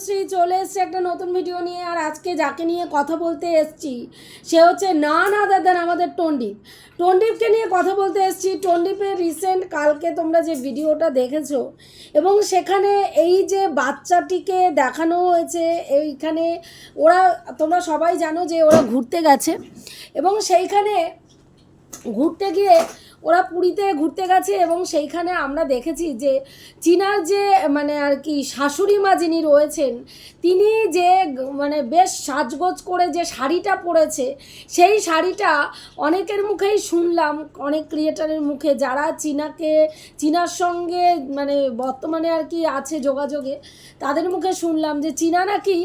তনুশ্রী চলে এসছে একটা নতুন ভিডিও নিয়ে, আর আজকে যাকে নিয়ে কথা বলতে এসছি, সে হচ্ছে না না দাদান আমাদের টন্ডিপ টন্ডিপকে নিয়ে কথা বলতে এসছি। টন্ডিপের রিসেন্ট কালকে তোমরা যে ভিডিওটা দেখেছ, এবং সেখানে এই যে বাচ্চাটিকে দেখানো হয়েছে, এইখানে ওরা, তোমরা সবাই জানো যে ওরা ঘুরতে গেছে, এবং সেইখানে ঘুরতে গিয়ে ওরা পুরীতে ঘুরতে গেছে এবং সেইখানে আমরা দেখেছি যে চীনার যে মানে আর কি, শাশুড়ি মা যিনি রয়েছেন, তিনি যে মানে বেশ সাজগোজ করে যে শাড়িটা পরেছে, সেই শাড়িটা অনেকের মুখেই শুনলাম, অনেক ক্রিয়েটারের মুখে যারা চীনাকে, চীনার সঙ্গে মানে বর্তমানে আর কি আছে যোগাযোগে, তাদের মুখে শুনলাম যে চীনা নাকি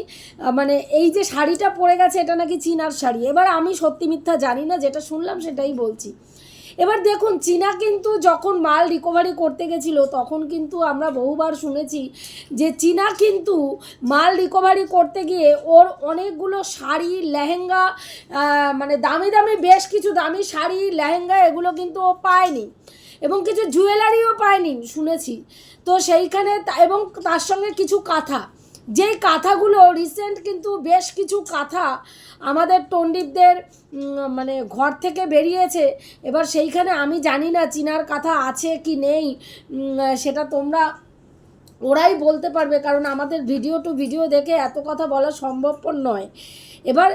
মানে এই যে শাড়িটা পরে গেছে, এটা নাকি চীনার শাড়ি। এবার আমি সত্যি মিথ্যা জানি না, যেটা শুনলাম সেটাই বলছি। এবার দেখুন, চীনা কিন্তু যখন মাল রিকভারি করতে গেছিল, তখন কিন্তু আমরা বহুবার শুনেছি যে চীনা কিন্তু মাল রিকভারি করতে গিয়ে ওর অনেকগুলো শাড়ি, লেহেঙ্গা মানে দামি দামি বেশ কিছু দামি শাড়ি, লেহেঙ্গা এগুলো কিন্তু ও পায়নি এবং কিছু জুয়েলারিও পায়নি, শুনেছি। তো সেইখানে এবং তার সঙ্গে কিছু কাঁথা। যেই কাঁথাগুলো রিসেন্ট কিন্তু বেশ কিছু কাঁথা আমাদের পণ্ডিতদের মানে ঘর থেকে বেরিয়েছে। এবার সেইখানে আমি জানি না চিনার কাঁথা আছে কি নেই। সেটা তোমরা, ওরাই বলতে পারবে। কারণ আমাদের ভিডিও টু ভিডিও দেখে এত কথা বলা সম্ভবপর নয়। এবার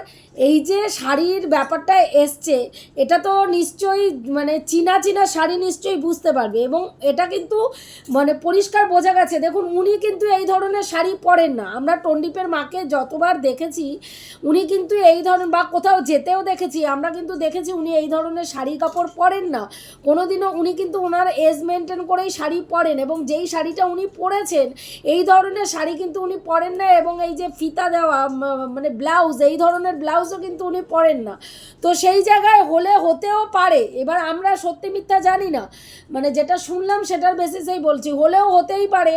এই যে শাড়ির ব্যাপারটা এসছে, এটা তো নিশ্চয়ই মানে চীনা চীনা শাড়ি নিশ্চয়ই বুঝতে পারবে এবং এটা কিন্তু মানে পরিষ্কার বোঝা গেছে। দেখুন, উনি কিন্তু এই ধরনের শাড়ি পরেন না। আমরা টন্ডিপের মাকে যতবার দেখেছি, উনি কিন্তু এই ধরনের বা কোথাও যেতেও দেখেছি, আমরা কিন্তু দেখেছি উনি এই ধরনের শাড়ি কাপড় পরেন না। কোনোদিনও উনি কিন্তু ওনার এজ মেনটেন করেই শাড়ি পরেন এবং যেই শাড়িটা উনি পরেছেন, এই ধরনের শাড়ি কিন্তু উনি পরেন না এবং এই যে ফিতা দেওয়া মানে ব্লাউজ, এই ধরনের ব্লাউজও কিন্তু উনি পরেন না। তো সেই জায়গায় হলে হতেও পারে। এবার আমরা সত্যি মিথ্যা জানি না। মানে যেটা শুনলাম সেটার বেসিসেই বলছি। হলেও হতেই পারে।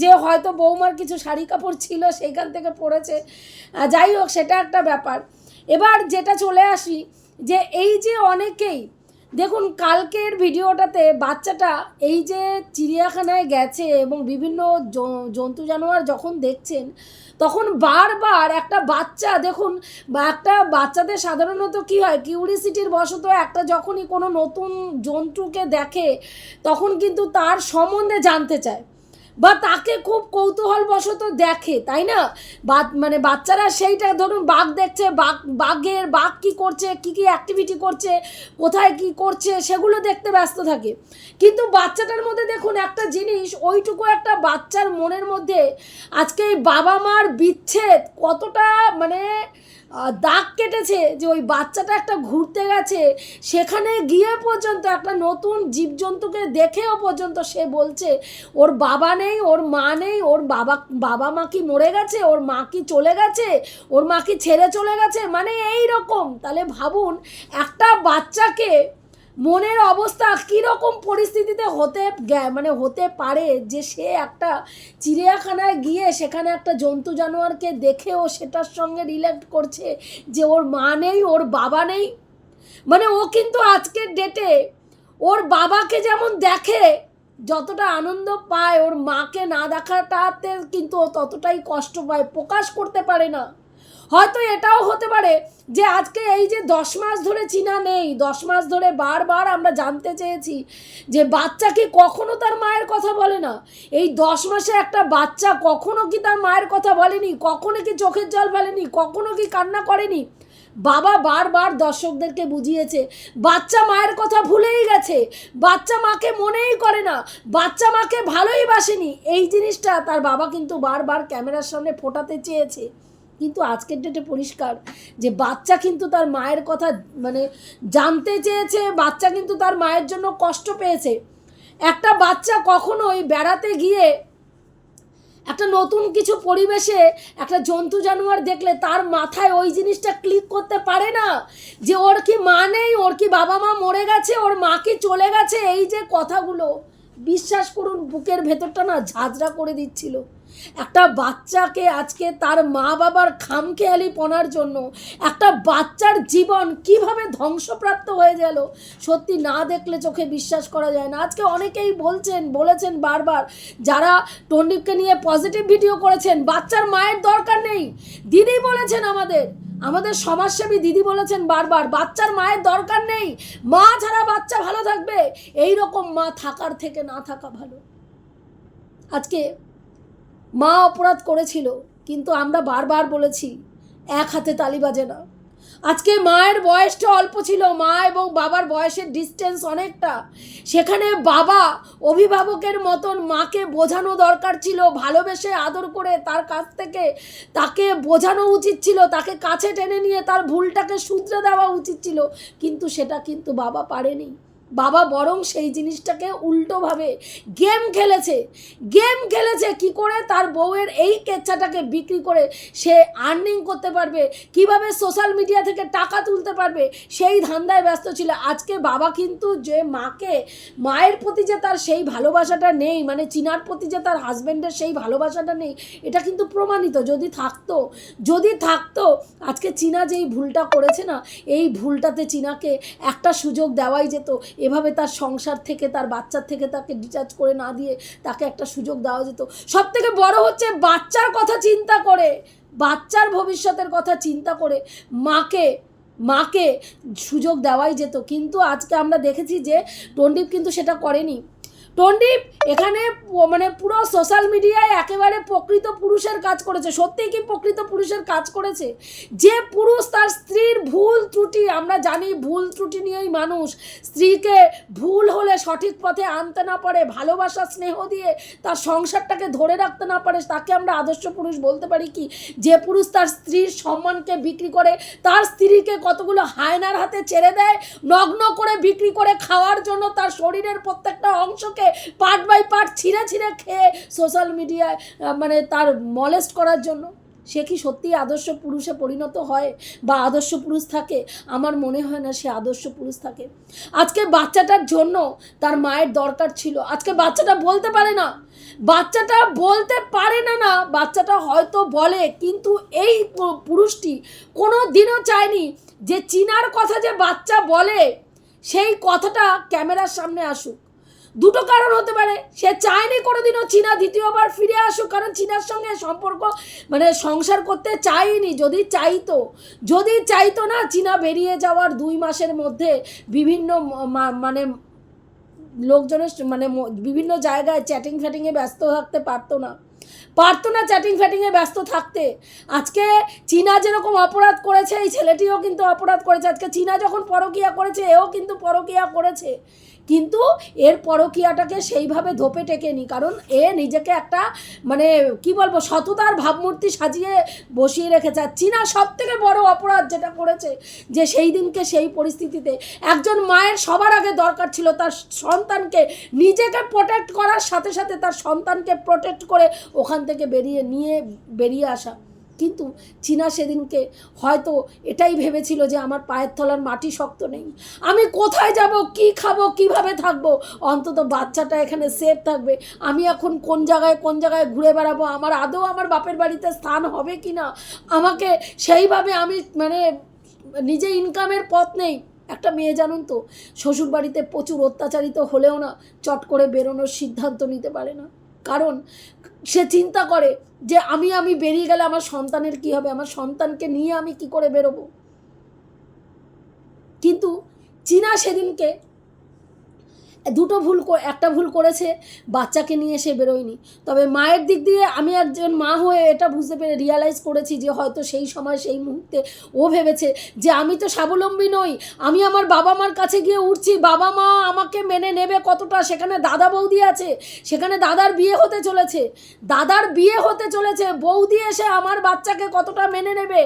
যে হয়তো বৌমার কিছু শাড়ি কাপড় ছিল সেইখান থেকে পড়েছে। যাই হোক, সেটা একটা ব্যাপার। এবার যেটা চলে আসি, যে এই যে অনেকেই দেখুন, কালকের ভিডিওটাতে বাচ্চাটা এই যে চিড়িয়াখানায় গেছে এবং বিভিন্ন জন্তু জানোয়ার যখন দেখছেন, তখন বারবার একটা বাচ্চা, দেখুন একটা বাচ্চাদের সাধারণত কি হয় কিউরিসিটির বশত একটা যখনই কোনো নতুন জন্তুকে দেখে, তখন কিন্তু তার সম্বন্ধে জানতে চায়। বা তাকে খুব কৌতূহলবশত দেখে, তাই না? বা- মানে বাচ্চারা সেইটা ধরুন বাঘ দেখছে, বাঘ, বাঘের বাঘ কি করছে, কি কি অ্যাক্টিভিটি করছে, কোথায় কি করছে, সেগুলো দেখতে ব্যস্ত থাকে। কিন্তু বাচ্চাটার মধ্যে দেখুন একটা জিনিস, ওইটুকু একটা বাচ্চার মনের মধ্যে আজকে এই বাবা মার বিচ্ছেদ কতটা মানে দাগ কেটেছে যে ওই বাচ্চাটা একটা ঘুরতে গেছে। সেখানে গিয়ে পর্যন্ত একটা নতুন জীবজন্তুকে দেখেও পর্যন্ত সে বলছে, ওর বাবা নেই, ওর মা নেই, ওর বাবা বাবা মা কি মরে গেছে, ওর মা কি চলে গেছে, ওর মা কি ছেড়ে চলে গেছে? মানে এই রকম তাহলে ভাবুন, একটা বাচ্চাকে মনের অবস্থা কীরকম পরিস্থিতিতে হতে মানে হতে পারে যে সে একটা চিড়িয়াখানায় গিয়ে সেখানে একটা জন্তু জানোয়ারকে দেখেও সেটার সঙ্গে রিলেট করছে যে ওর মা নেই, ওর বাবা নেই? মানে ও কিন্তু আজকের ডেটে ওর বাবাকে যেমন দেখে, যতটা আনন্দ পায়, ওর মাকে না দেখাটাতে কিন্তু ও ততটাই কষ্ট পায়, প্রকাশ করতে পারে না। হয়তো এটাও হতে পারে যে আজকে এই যে দশ মাস ধরে চীনা নেই, দশ মাস ধরে বারবার আমরা জানতে চেয়েছি যে বাচ্চা কি কখনো তার মায়ের কথা বলে না? এই দশ মাসে একটা বাচ্চা কখনো কি তার মায়ের কথা বলেনি? কখনো কি চোখের জল ফেলেনি? কখনো কি কান্না করেনি? বাবা বারবার দর্শকদেরকে বুঝিয়েছে, বাচ্চা মায়ের কথা ভুলেই গেছে, বাচ্চা মাকে মনেই করে না, বাচ্চা মাকে ভালোই বাসেনি। এই জিনিসটা তার বাবা কিন্তু বারবার ক্যামেরার সামনে ফোটাতে চেয়েছে। কিন্তু আজকের ডেটে পরিষ্কার যে বাচ্চা কিন্তু তার মায়ের কথা মানে জানতে চেয়েছে, বাচ্চা কিন্তু তার মায়ের জন্য কষ্ট পেয়েছে। একটা বাচ্চা কখনোই বেড়াতে গিয়ে একটা নতুন কিছু পরিবেশে একটা জন্তু জানোয়ার দেখলে তার মাথায় ওই জিনিসটা ক্লিক করতে পারে না যে ওর কি মা নেই, ওর কি বাবা মা মরে গেছে, ওর মা কি চলে গেছে, এই যে কথাগুলো, বিশ্বাস করুন, বুকের ভেতরটা না ঝাঁঝরা করে দিচ্ছিল। একটা বাচ্চাকে আজকে তার মা বাবার খামখেয়ালি পনার জন্য, একটা বাচ্চার জীবন কীভাবে ধ্বংসপ্রাপ্ত হয়ে গেল, সত্যি না দেখলে চোখে বিশ্বাস করা যায় না। আজকে অনেকেই বলছেন, বলেছেন বারবার, যারা টন্ডিপকে নিয়ে পজিটিভ ভিডিও করেছেন, বাচ্চার মায়ের দরকার নেই। দিদি বলেছেন আমাদের আমাদের সমাজসেবী দিদি বলেছেন বারবার, বাচ্চার মায়ের দরকার নেই। মা ছাড়া বাচ্চা ভালো থাকবে। এই রকম মা থাকার থেকে না থাকা ভালো। আজকে মা অপরাধ করেছিল, কিন্তু আমরা বারবার বলেছি, এক হাতে তালি বাজে না। আজকে মায়ের বয়সটা অল্প ছিল, মা এবং বাবার বয়সের ডিস্টেন্স অনেকটা। সেখানে বাবা অভিভাবকের মতন মাকে বোঝানো দরকার ছিল, ভালোবেসে আদর করে তার কাছ থেকে তাকে বোঝানো উচিত ছিল, তাকে কাছে টেনে নিয়ে তার ভুলটাকে শুধরে দেওয়া উচিত ছিল, কিন্তু সেটা কিন্তু বাবা পারেনি। বাবা বরং সেই জিনিসটাকে উল্টোভাবে গেম খেলেছে। গেম খেলেছে কি করে? তার বউয়ের এই কেচ্ছাটাকে বিক্রি করে সে আর্নিং করতে পারবে। কীভাবে সোশ্যাল মিডিয়া থেকে টাকা তুলতে পারবে? সেই ধান্দায় ব্যস্ত ছিল। আজকে বাবা কিন্তু যে মাকে, মায়ের প্রতি যে তার সেই ভালোবাসাটা নেই মানে চিনার প্রতি যে তার হাজব্যান্ডের সেই ভালোবাসাটা নেই, এটা কিন্তু প্রমাণিত। যদি থাকতো যদি থাকতো, আজকে চীনা যেই ভুলটা করেছে না, এই ভুলটাতে চীনাকে একটা সুযোগ দেওয়াই যেত। এভাবে তার সংসার থেকে, তার বাচ্চার থেকে তাকে ডিচার্জ করে না দিয়ে তাকে একটা সুযোগ দেওয়া যেত। সব থেকে বড়ো হচ্ছে বাচ্চার কথা চিন্তা করে, বাচ্চার ভবিষ্যতের কথা চিন্তা করে মাকে মাকে সুযোগ দেওয়াই যেত। কিন্তু আজকে আমরা দেখেছি যে টন্ডিপ কিন্তু সেটা করেনি। টন্ডিপ এখানে মানে পুরো সোশ্যাল মিডিয়ায় একেবারে প্রকৃত পুরুষের কাজ করেছে। সত্যিই কি প্রকৃত পুরুষের কাজ করেছে? যে পুরুষ তার স্ত্রীর ভুল ত্রুটি, আমরা জানি ভুল ত্রুটি নিয়েই মানুষ, স্ত্রীকে ভুল হলে সঠিক পথে আনতে না পারে, ভালোবাসা, স্নেহ দিয়ে তার সংসারটাকে ধরে রাখতে না পারে, তাকে আমরা আদর্শ পুরুষ বলতে পারি কি? যে পুরুষ তার স্ত্রীর সম্মানকে বিক্রি করে, তার স্ত্রীকে কতগুলো হায়নার হাতে ছেড়ে দেয়, নগ্ন করে বিক্রি করে খাওয়ার জন্য তার শরীরের প্রত্যেকটা অংশকে পার্ট বাই পার্ট ছিঁড়ে ছিঁড়ে খেয়ে সোশ্যাল মিডিয়ায় মানে তার মলেস্ট করার জন্য সে কি সত্যিই আদর্শ পুরুষে পরিণত হয় বা আদর্শ পুরুষ থাকে? আমার মনে হয় না সে আদর্শ পুরুষ থাকে। আজকে বাচ্চাটার জন্য তার মায়ের দরকার ছিল। আজকে বাচ্চাটা বলতে পারে না। বাচ্চাটা বলতে পারে না না, বাচ্চাটা হয়তো বলে, কিন্তু এই পুরুষটি কোনো দিনও চায়নি যে চিনার কথা যে বাচ্চা বলে, সেই কথাটা ক্যামেরার সামনে আসুক। দুটো কারণ হতে পারে। সে চায়নি কোনোদিনও চীনা দ্বিতীয়বার ফিরে আসুক, কারণ চীনার সঙ্গে সম্পর্ক মানে সংসার করতে চাইনি যদি চাইতো। যদি চাইতো না, চীনা বেরিয়ে যাওয়ার দুই মাসের মধ্যে বিভিন্ন মানে লোকজনের মানে বিভিন্ন জায়গায় চ্যাটিং ফ্যাটিংয়ে ব্যস্ত থাকতে পারতো না। পারতো না চ্যাটিং ফ্যাটিংয়ে ব্যস্ত থাকতে। আজকে চীনা যেরকম অপরাধ করেছে, এই ছেলেটিও কিন্তু অপরাধ করেছে। আজকে চীনা যখন পরকিয়া করেছে, এও কিন্তু পরকিয়া করেছে। কিন্তু এর পরকিয়াটাকে সেইভাবে ধোপে টেকেনি, কারণ এ নিজেকে একটা মানে কি বলব, সততার ভাবমূর্তি সাজিয়ে বসিয়ে রেখেছে। আর চীনা সব থেকে বড় অপরাধ যেটা করেছে, যে সেই দিনকে সেই পরিস্থিতিতে একজন মায়ের সবার আগে দরকার ছিল তার সন্তানকে নিজেকে প্রোটেক্ট করার সাথে সাথে তার সন্তানকে প্রোটেক্ট করে ওখান থেকে বেরিয়ে নিয়ে, বেরিয়ে আসা। কিন্তু চীনা সেদিনকে হয়তো এটাই ভেবেছিল যে আমার পায়ের তলার মাটি শক্ত নেই। আমি কোথায় যাব? কি খাব? কীভাবে থাকব? অন্তত বাচ্চাটা এখানে সেফ থাকবে। আমি এখন কোন জায়গায় কোন জায়গায় ঘুরে বেড়াবো? আমার আদৌ আমার বাপের বাড়িতে স্থান হবে কি না? আমাকে সেইভাবে আমি মানে নিজে ইনকামের পথ নেই। একটা মেয়ে জানুন তো শ্বশুর বাড়িতে প্রচুর অত্যাচারিত হলেও না, চট করে বেরোনোর সিদ্ধান্ত নিতে পারে না। কারণ সে চিন্তা করে যে আমি আমি বেরিয়ে গেলে আমার সন্তানের কি হবে? আমার সন্তানকে নিয়ে আমি কি করে বেরোবো? কিন্তু চীনা সেদিনকে দুটো ভুল একটা ভুল করেছে, বাচ্চাকে নিয়ে সে বেরোয়নি। তবে মায়ের দিক দিয়ে আমি একজন মা হয়ে এটা বুঝতে পেরে রিয়ালাইজ করেছি যে হয়তো সেই সময় সেই মুহূর্তে ও ভেবেছে যে আমি তো স্বাবলম্বী নই, আমি আমার বাবা মার কাছে গিয়ে উঠছি, বাবা মা আমাকে মেনে নেবে কতটা, সেখানে দাদা বৌদি আছে, সেখানে দাদার বিয়ে হতে চলেছে। দাদার বিয়ে হতে চলেছে, বৌদি এসে আমার বাচ্চাকে কতটা মেনে নেবে,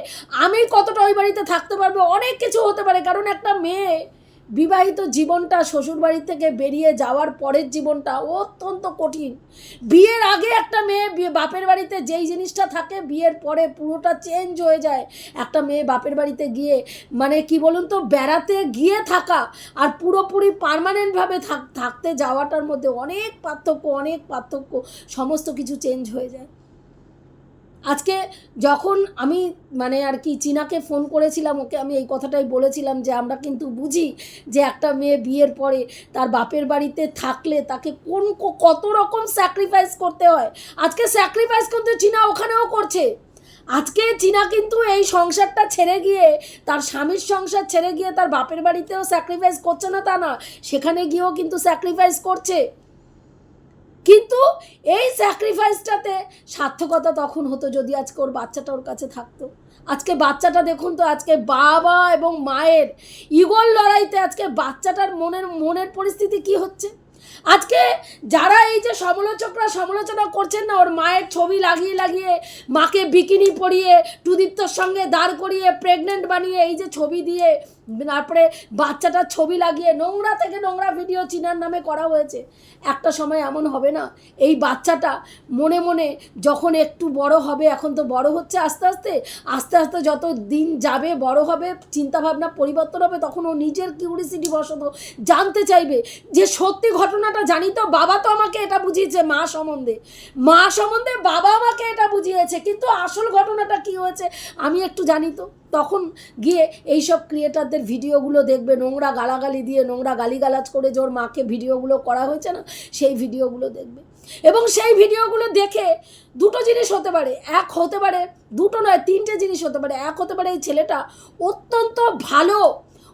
আমি কতটা ওই বাড়িতে থাকতে পারব, অনেক কিছু হতে পারে, কারণ একটা মেয়ে বিবাহিত জীবনটা শ্বশুরবাড়ি থেকে বেরিয়ে যাওয়ার পরের জীবনটা অত্যন্ত কঠিন। বিয়ের আগে একটা মেয়ে বাপের বাড়িতে যেই জিনিসটা থাকে, বিয়ের পরে পুরোটা চেঞ্জ হয়ে যায়। একটা মেয়ে বাপের বাড়িতে গিয়ে মানে কি বলুন তো, বেড়াতে গিয়ে থাকা আর পুরোপুরি পারমানেন্টভাবে থাক, থাকতে যাওয়াটার মধ্যে অনেক পার্থক্য অনেক পার্থক্য, সমস্ত কিছু চেঞ্জ হয়ে যায়। আজকে যখন আমি মানে আর কি চীনাকে ফোন করেছিলাম, ওকে আমি এই কথাটাই বলেছিলাম যে আমরা কিন্তু বুঝি যে একটা মেয়ে বিয়ের পরে তার বাপের বাড়িতে থাকলে তাকে কোন কত রকম স্যাক্রিফাইস করতে হয়। আজকে স্যাক্রিফাইস করতে চীনা ওখানেও করছে। আজকে চীনা কিন্তু এই সংসারটা ছেড়ে গিয়ে, তার স্বামীর সংসার ছেড়ে গিয়ে তার বাপের বাড়িতেও স্যাক্রিফাইস করছে না তা না, সেখানে গিয়েও কিন্তু স্যাক্রিফাইস করছে। কিন্তু এই স্যাক্রিফাইসটাতে সার্থকতা তখন হতো যদি আজকে ওর বাচ্চাটা ওর কাছে থাকতো। আজকে বাচ্চাটা দেখুন তো, আজকে বাবা এবং মায়ের ইগল লড়াইতে আজকে বাচ্চাটার মনের মনের পরিস্থিতি কি হচ্ছে? আজকে যারা এই যে সমালোচকরা সমালোচনা করছেন না, ওর মায়ের ছবি লাগিয়ে লাগিয়ে মাকে বিকিনি পরিয়ে টুদীপ্তর সঙ্গে দাঁড় করিয়ে প্রেগনেন্ট বানিয়ে এই যে ছবি দিয়ে, তারপরে বাচ্চাটার ছবি লাগিয়ে নোংরা থেকে নোংরা ভিডিও চিনার নামে করা হয়েছে। একটা সময় এমন হবে না, এই বাচ্চাটা মনে মনে যখন একটু বড় হবে, এখন তো বড় হচ্ছে আস্তে আস্তে আস্তে আস্তে যত দিন যাবে, বড় হবে, চিন্তাভাবনা পরিবর্তন হবে, তখন ও নিজের কিউরিসিটি বশত জানতে চাইবে যে সত্যি ঘটনাটা জানি তো, বাবা তো আমাকে এটা বুঝিয়েছে, মা সম্বন্ধে। মা সম্বন্ধে বাবা আমাকে এটা বুঝিয়েছে, কিন্তু আসল ঘটনাটা কি হয়েছে, আমি একটু জানি তো। তখন গিয়ে এইসব ক্রিয়েটারদের ভিডিওগুলো দেখবে, নোংরা গালাগালি দিয়ে, নোংরা গালিগালাজ করে যে ওর মাকে ভিডিওগুলো করা হয়েছে না, সেই ভিডিওগুলো দেখবে। এবং সেই ভিডিওগুলো দেখে দুটো জিনিস হতে পারে, এক হতে পারে, দুটো নয়, তিনটে জিনিস হতে পারে। এক হতে পারে এই ছেলেটা অত্যন্ত ভালো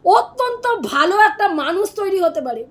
অত্যন্ত ভালো একটা মানুষ তৈরি হতে পারে।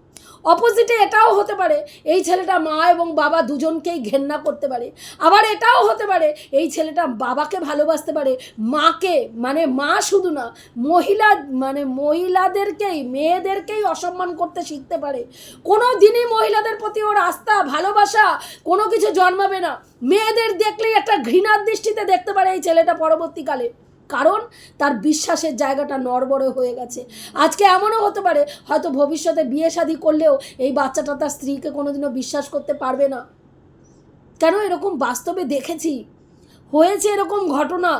অপোজিটে এটাও হতে পারে, এই ছেলেটা মা এবং বাবা দুজনকেই ঘেন্না করতে পারে। আবার এটাও হতে পারে, এই ছেলেটা বাবাকে ভালোবাসতে পারে, মাকে মানে মা শুধু না, মহিলা মানে মহিলাদেরকেই, মেয়েদেরকেই অসম্মান করতে শিখতে পারে। কোনো দিনই মহিলাদের প্রতি ওর আস্থা, ভালোবাসা কোনো কিছু জন্মাবে না। মেয়েদের দেখলেই একটা ঘৃণার দৃষ্টিতে দেখতে পারে এই ছেলেটা পরবর্তীকালে। কারণ তার বিশ্বাসের জায়গাটা নড়বড়ে হয়ে গেছে। আজকে এমনও হতে পারে, হয়তো ভবিষ্যতে বিয়ে শাদি করলেও এই বাচ্চাটা তার স্ত্রীকে কোনোদিনও বিশ্বাস করতে পারবে না। কেন এরকম বাস্তবে দেখেছি? হয়েছে এরকম ঘটনা।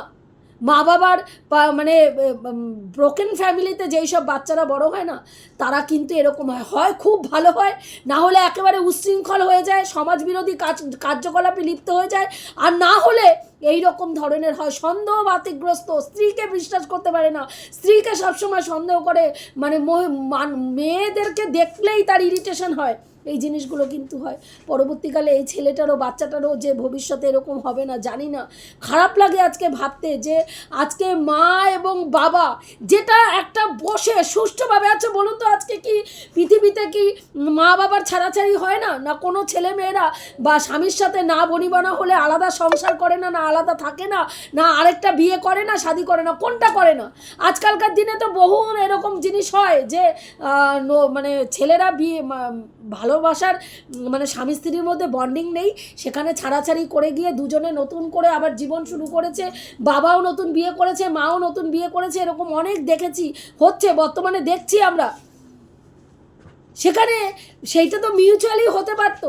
মা বাবার মানে ব্রোকেন ফ্যামিলিতে যেই সব বাচ্চারা বড় হয় না, তারা কিন্তু এরকম হয়। হয়, খুব ভালো হয়, না হলে একেবারে উচ্ছৃঙ্খল হয়ে যায় সমাজ বিরোধী কাজ, কার্যকলাপে লিপ্ত হয়ে যায়, আর না হলে এই রকম ধরনের হয়। সন্দেহ বাতিগ্রস্ত, স্ত্রীকে বিশ্বাস করতে পারে না, স্ত্রীকে সবসময় সন্দেহ করে মানে মান- মেয়েদেরকে দেখলেই তার ইরিটেশন হয়। এই জিনিসগুলো কিন্তু হয়। পরবর্তীকালে এই ছেলেটারও, বাচ্চাটারও যে ভবিষ্যতে এরকম হবে না, জানি না। খারাপ লাগে আজকে ভাবতে যে আজকে মা এবং বাবা যেটা একটা বসে সুষ্ঠুভাবে আছে, বলুন তো আজকে কি পৃথিবীতে কি মা বাবার ছাড়াছাড়ি হয় না? না কোনো ছেলে মেয়েরা বা স্বামীর সাথে না বনিবনা হলে আলাদা সংসার করে না না আলাদা থাকে না না আরেকটা বিয়ে করে না, শাদি করে না, কোনটা করে না? আজকালকার দিনে তো বহু এরকম জিনিস হয় যে মানে ছেলেরা বিয়ে, মা- ভালোবাসার মানে স্বামী স্ত্রীর মধ্যে বন্ডিং নেই, সেখানে ছাড়াছাড়ি করে গিয়ে দুজনে নতুন করে আবার জীবন শুরু করেছে, বাবাও নতুন বিয়ে করেছে, মাও নতুন বিয়ে করেছে, এরকম অনেক দেখেছি, হচ্ছে, বর্তমানে দেখছি আমরা। সেখানে সেইটা তো মিউচুয়ালি হতে পারতো।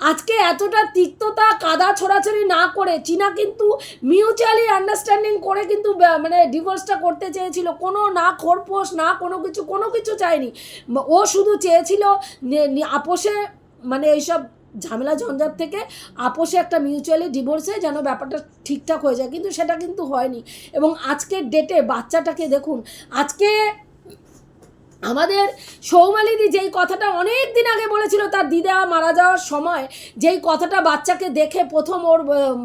আজকে এতটা তিক্ততা, কাদা ছোড়াছড়ি না করে চীনা কিন্তু মিউচুয়ালি আন্ডারস্ট্যান্ডিং করে কিন্তু মানে ডিভোর্সটা করতে চেয়েছিল। কোনো না খোরপোশ, না কোনো কিছু কোনো কিছু চায়নি। ও শুধু চেয়েছিল আপোষে মানে এইসব ঝামেলা ঝঞ্ঝাট থেকে আপোষে একটা মিউচুয়ালি ডিভোর্সে যেন ব্যাপারটা ঠিকঠাক হয়ে যায়। কিন্তু সেটা কিন্তু হয়নি। এবং আজকের ডেটে বাচ্চাটাকে দেখুন, আজকে আমাদের সৌমালিদি যেই কথাটা অনেক দিন আগে বলেছিল, তার দিদা মারা যাওয়ার সময় যেই কথাটা বাচ্চাকে দেখে প্রথম ওর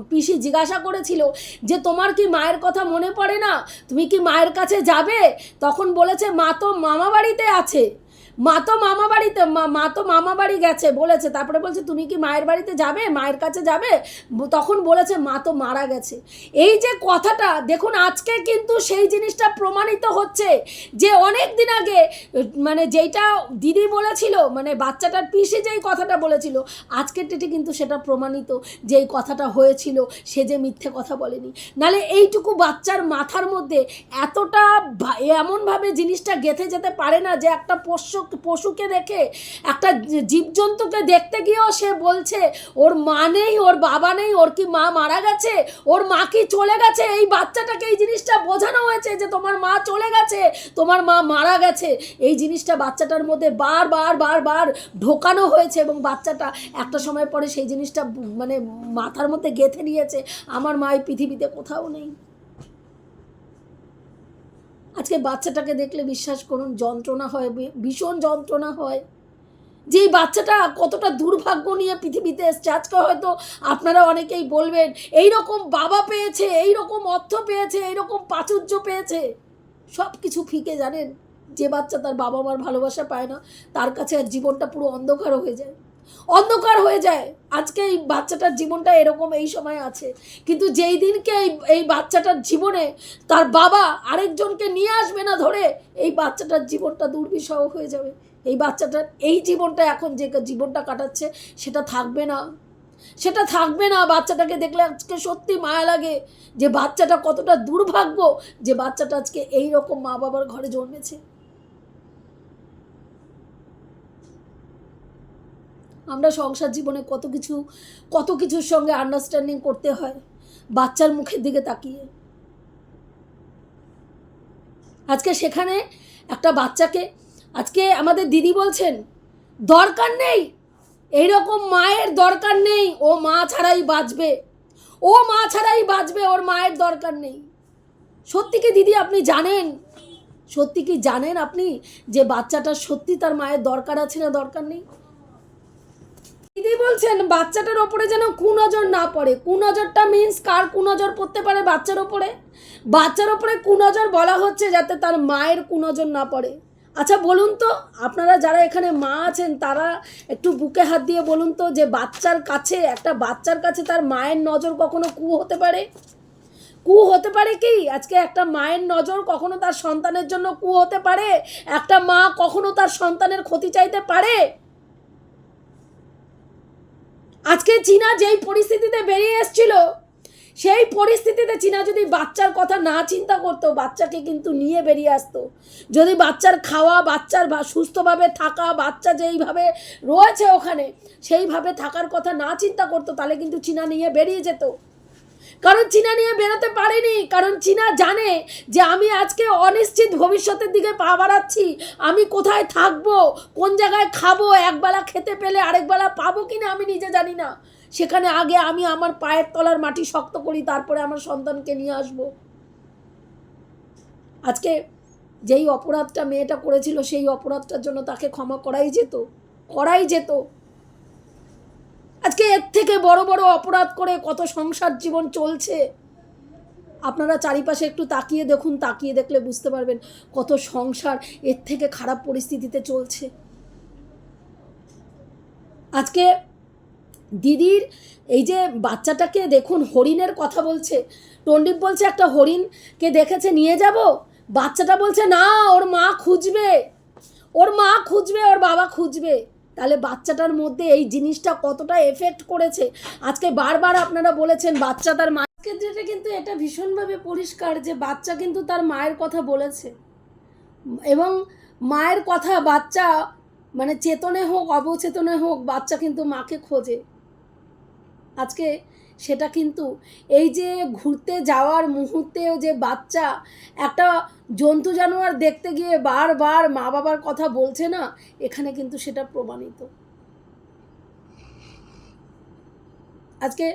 পিসি জিজ্ঞাসা করেছিল যে, তোমার কি মায়ের কথা মনে পড়ে না? তুমি কি মায়ের কাছে যাবে? তখন বলেছে, মা তো মামা বাড়িতে আছে। মা তো মামা বাড়িতে, মা তো মামা বাড়ি গেছে, বলেছে। তারপরে বলছে, তুমি কি মায়ের বাড়িতে যাবে? মায়ের কাছে যাবে? তখন বলেছে, মা তো মারা গেছে। এই যে কথাটা, দেখুন, আজকে কিন্তু সেই জিনিসটা প্রমাণিত হচ্ছে যে অনেক দিন আগে মানে যেইটা দিদি বলেছিল মানে বাচ্চাটার পিসে যেই কথাটা বলেছিল, আজকের ডেটে কিন্তু সেটা প্রমাণিত যে এই কথাটা হয়েছিল, সে যে মিথ্যে কথা বলেনি। নালে এইটুকু বাচ্চার মাথার মধ্যে এতটা এমনভাবে জিনিসটা গেঁথে যেতে পারে না যে একটা পশু পশুকে দেখে, একটা জীবজন্তুকে দেখতে গিয়েও সে বলছে, ওর মা নেই, ওর বাবা নেই, ওর কি মা মারা গেছে? ওর মা কি চলে গেছে? এই বাচ্চাটাকে এই জিনিসটা বোঝানো হয়েছে যে তোমার মা চলে গেছে, তোমার মা মারা গেছে। এই জিনিসটা বাচ্চাটার মধ্যে বারবার বারবার ঢোকানো হয়েছে এবং বাচ্চাটা একটা সময় পরে সেই জিনিসটা মানে মাথার মধ্যে গেঁথে নিয়েছে, আমার মা এই পৃথিবীতে কোথাও নেই। আজকে বাচ্চাটাকে দেখলে বিশ্বাস করুন, যন্ত্রণা হয় ভীষণ যন্ত্রণা হয়। যে বাচ্চাটা কতটা দুর্ভাগ্য নিয়ে পৃথিবীতে এসছে, আজকে হয়তো আপনারা অনেকেই বলবেন এই রকম বাবা পেয়েছে এই রকম অর্থ পেয়েছে এই রকম প্রাচুর্য পেয়েছে। সব কিছু ফিকে জানেন, যে বাচ্চা তার বাবা মার ভালোবাসা পায় না, তার কাছে আর জীবনটা পুরো অন্ধকার হয়ে যায়। অন্ধকার হয়ে যায়। আজকে এই বাচ্চাটার জীবনটা এরকম এই সময় আছে। কিন্তু যেই দিনকে এই এই বাচ্চাটার জীবনে তার বাবা আরেকজনকে নিয়ে আসবে না ধরে, এই বাচ্চাটার জীবনটা দুর্বিষহ হয়ে যাবে। এই বাচ্চাটার এই জীবনটা এখন যে জীবনটা কাটাচ্ছে, সেটা থাকবে না। সেটা থাকবে না। বাচ্চাটাকে দেখলে আজকে সত্যি মায়া লাগে যে বাচ্চাটা কতটা দুর্ভাগ্য যে বাচ্চাটা আজকে এই রকম মা বাবার ঘরে জন্মেছে। আমরা সংসার জীবনে কত কিছু, কত কিছুর সঙ্গে আন্ডারস্ট্যান্ডিং করতে হয়, বাচ্চার মুখের দিকে তাকিয়ে। আজকে সেখানে একটা বাচ্চাকে, আজকে আমাদের দিদি বলছেন, দরকার নেই, এইরকম মায়ের দরকার নেই, ও মা ছাড়াই বাঁচবে, ও মা ছাড়াই বাঁচবে, ওর মায়ের দরকার নেই। সত্যি কি দিদি আপনি জানেন? সত্যি কি জানেন আপনি যে বাচ্চাটা সত্যি তার মায়ের দরকার আছে না দরকার নেই? দিদি বলছেন, বাচ্চাটার ওপরে যেন কুনজর না পড়ে। কুনজরটা মিন্স কার কুনজর পড়তে পারে বাচ্চার ওপরে? বাচ্চার ওপরে কুনজর বলা হচ্ছে যাতে তার মায়ের কুনজর না পড়ে। আচ্ছা বলুন তো, আপনারা যারা এখানে মা আছেন, তারা একটু বুকে হাত দিয়ে বলুন তো যে বাচ্চার কাছে, একটা বাচ্চার কাছে তার মায়ের নজর কখনো কু হতে পারে? কু হতে পারে কি? আজকে একটা মায়ের নজর কখনো তার সন্তানের জন্য কু হতে পারে? একটা মা কখনো তার সন্তানের ক্ষতি চাইতে পারে? আজকে চীনা যেই পরিস্থিতিতে বেরিয়ে এসছিল, সেই পরিস্থিতিতে চীনা যদি বাচ্চার কথা না চিন্তা করতো, বাচ্চাকে কিন্তু নিয়ে বেরিয়ে আসতো। যদি বাচ্চার খাওয়া, বাচ্চার সুস্থভাবে থাকা, বাচ্চা যেইভাবে রয়েছে ওখানে, সেইভাবে থাকার কথা না চিন্তা করতো, তাহলে কিন্তু চীনা নিয়ে বেরিয়ে যেত। কারণ চীনা নিয়ে বেরোতে পারেনি। কারণ চীনা জানে যে আমি আজকে অনিশ্চিত ভবিষ্যতের দিকে পা বাড়াচ্ছি। আমি কোথায় থাকব? কোন জায়গায় খাব? একবেলা খেতে পেলে আরেকবেলা পাবো কি না আমি নিজে জানি না। সেখানে আগে আমি আমার পায়ের তলার মাটি শক্ত করি, তারপরে আমার সন্তানকে নিয়ে আসব। আজকে যেই অপরাধটা মেয়েটা করেছিল, সেই অপরাধটার জন্য তাকে ক্ষমা করাই যেত করাই যেত। আজকে এর থেকে বড় বড় অপরাধ করে কত সংসার জীবন চলছে। আপনারা চারিপাশে একটু তাকিয়ে দেখুন, তাকিয়ে দেখলে বুঝতে পারবেন কত সংসার এর থেকে খারাপ পরিস্থিতিতে চলছে। আজকে দিদির এই যে বাচ্চাটাকে দেখুন, হরিণের কথা বলছে। টন্ডিপ বলছে, একটা হরিণকে দেখেছে, নিয়ে যাব? বাচ্চাটা বলছে, না, ওর মা খুঁজবে। ওর মা খুঁজবে, ওর বাবা খুঁজবে। তাহলে বাচ্চাটার মধ্যে এই জিনিসটা কতটা এফেক্ট করেছে? আজকে বারবার আপনারা বলেছেন বাচ্চা তার মায়ের যেটা কিন্তু এটা ভীষণভাবে পরিষ্কার যে বাচ্চা কিন্তু তার মায়ের কথা বলেছে। এবং মায়ের কথা বাচ্চা মানে চেতনে হোক, অবচেতনে হোক, বাচ্চা কিন্তু মাকে খোঁজে। আজকে সেটা কিন্তু এই যে ঘুরতে যাওয়ার মুহূর্তেও যে বাচ্চা একটা জন্তু জানোয়ার দেখতে গিয়ে বারবার মা বাবার কথা বলছে না, এখানে কিন্তু সেটা প্রমাণিত। আজকে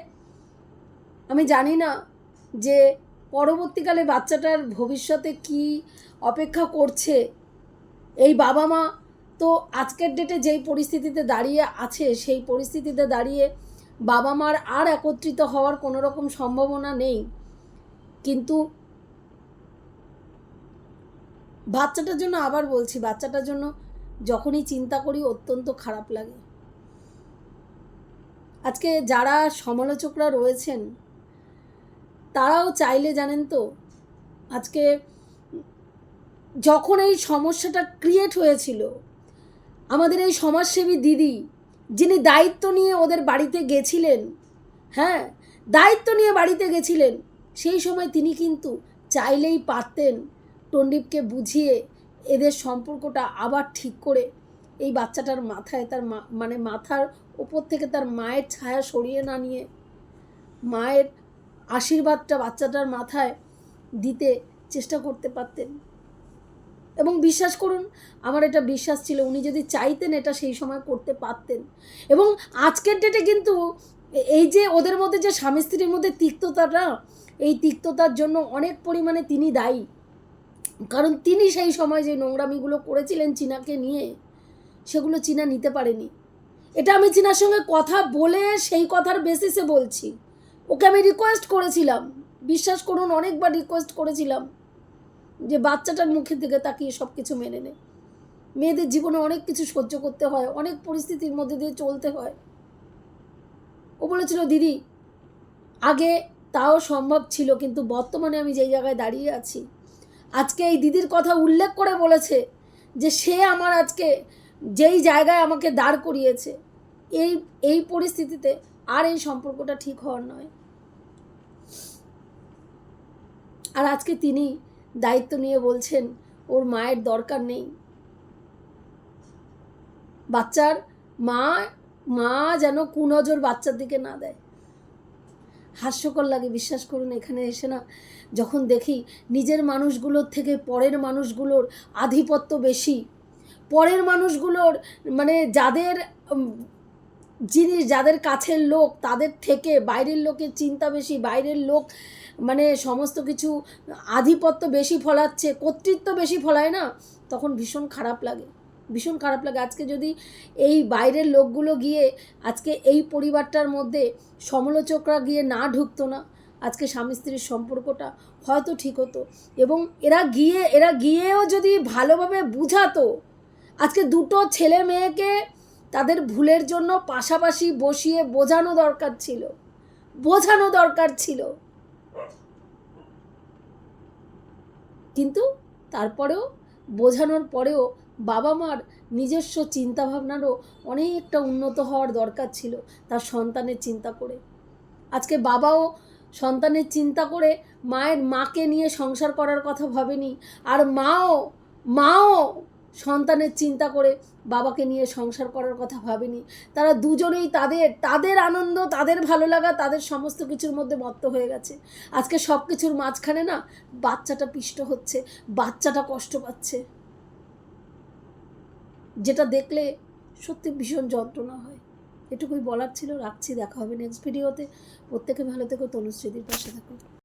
আমি জানি না যে পরবর্তীকালে বাচ্চাটার ভবিষ্যতে কি অপেক্ষা করছে। এই বাবা মা তো আজকের ডেটে যেই পরিস্থিতিতে দাঁড়িয়ে আছে, সেই পরিস্থিতিতে দাঁড়িয়ে বাবা মার আর একত্রিত হওয়ার কোনো রকম সম্ভাবনা নেই। কিন্তু বাচ্চাটার জন্য আবার বলছি, বাচ্চাটার জন্য যখনই চিন্তা করি অত্যন্ত খারাপ লাগে। আজকে যারা সমালোচকরা রয়েছেন, তারাও চাইলে জানেন তো, আজকে যখন এই সমস্যাটা ক্রিয়েট হয়েছিল, আমাদের এই সমাজসেবী দিদি যিনি দায়িত্ব নিয়ে ওদের বাড়িতে গেছিলেন হ্যাঁ দায়িত্ব নিয়ে বাড়িতে গেছিলেন, সেই সময় তিনি কিন্তু চাইলেই পারতেন টন্ডিপকে বুঝিয়ে এদের সম্পর্কটা আবার ঠিক করে এই বাচ্চাটার মাথায় তার মা মানে মাথার ওপর থেকে তার মায়ের ছায়া সরিয়ে না নিয়ে মায়ের আশীর্বাদটা বাচ্চাটার মাথায় দিতে চেষ্টা করতে পারতেন। এবং বিশ্বাস করুন, আমার এটা বিশ্বাস ছিল, উনি যদি চাইতেন এটা সেই সময় করতে পারতেন। এবং আজকের ডেটে কিন্তু এই যে ওদের মধ্যে যে স্বামী স্ত্রীর মধ্যে তিক্ততাটা, এই তিক্ততার জন্য অনেক পরিমাণে তিনি দায়ী। কারণ তিনি সেই সময় যে নোংরামিগুলো করেছিলেন চীনাকে নিয়ে, সেগুলো চীনা নিতে পারেনি। এটা আমি চীনার সঙ্গে কথা বলে সেই কথার বেসিসে বলছি। ওকে আমি রিকোয়েস্ট করেছিলাম, বিশ্বাস করুন, অনেকবার রিকোয়েস্ট করেছিলাম। যে বাচ্চাটার মুখের দিকে তাকিয়ে সব কিছু মেনে নেয়। মেয়েদের জীবনে অনেক কিছু সহ্য করতে হয়, অনেক পরিস্থিতির মধ্যে দিয়ে চলতে হয়। ও বলেছিল, দিদি, আগে তাও সম্ভব ছিল, কিন্তু বর্তমানে আমি যেই জায়গায় দাঁড়িয়ে আছি, আজকে এই দিদির কথা উল্লেখ করে বলেছে যে সে আমার আজকে যেই জায়গায় আমাকে দাঁড় করিয়েছে, এই এই পরিস্থিতিতে আর এই সম্পর্কটা ঠিক হওয়ার নয়। আর আজকে তিনি দায়িত্ব নিয়ে বলছেন, ওর মায়ের দরকার নেই। বাচ্চার মা মা যেন কুনজর বাচ্চার দিকে না দেয়। হাস্যকর লাগে, বিশ্বাস করুন, এখানে এসে না যখন দেখি নিজের মানুষগুলোর থেকে পরের মানুষগুলোর আধিপত্য বেশি। পরের মানুষগুলোর মানে যাদের জিনিস, যাদের কাছের লোক, তাদের থেকে বাইরের লোকের চিন্তা বেশি, বাইরের লোক মানে সমস্ত কিছু আধিপত্য বেশি ফলাচ্ছে, কর্তৃত্ব বেশি ফলায় না, তখন ভীষণ খারাপ লাগে। ভীষণ খারাপ লাগে। আজকে যদি এই বাইরের লোকগুলো গিয়ে আজকে এই পরিবারটার মধ্যে সমালোচকরা গিয়ে না ঢুকতো না, আজকে স্বামী স্ত্রীর সম্পর্কটা হয়তো ঠিক হতো। এবং এরা গিয়ে, এরা গিয়েও যদি ভালোভাবে বুঝাতো, আজকে দুটো ছেলে মেয়েকে তাদের ভুলের জন্য পাশাপাশি বসিয়ে বোঝানো দরকার ছিল। বোঝানো দরকার ছিল। কিন্তু তারপরেও বোঝানোর পরেও বাবা মার নিজস্ব চিন্তাভাবনারও অনেকটা উন্নত হওয়ার দরকার ছিল তার সন্তানের চিন্তা করে। আজকে বাবাও সন্তানের চিন্তা করে মায়ের মাকে নিয়ে সংসার করার কথা ভাবেনি, আর মাও মাও সন্তানের চিন্তা করে বাবাকে নিয়ে সংসার করার কথা ভাবেনি। তারা দুজনেই তাদের তাদের আনন্দ, তাদের ভালো লাগা, তাদের সমস্ত কিছুর মধ্যে মত্ত হয়ে গেছে। আজকে সব কিছুর মাঝখানে না বাচ্চাটা পিষ্ট হচ্ছে, বাচ্চাটা কষ্ট পাচ্ছে। যেটা দেখলে সত্যি ভীষণ যন্ত্রণা হয়। এটুকুই বলার ছিল, রাখছি, দেখা হবে নেক্সট ভিডিওতে প্রত্যেকে ভালো থেকো, তনুশ্রীদির পাশে থাকো।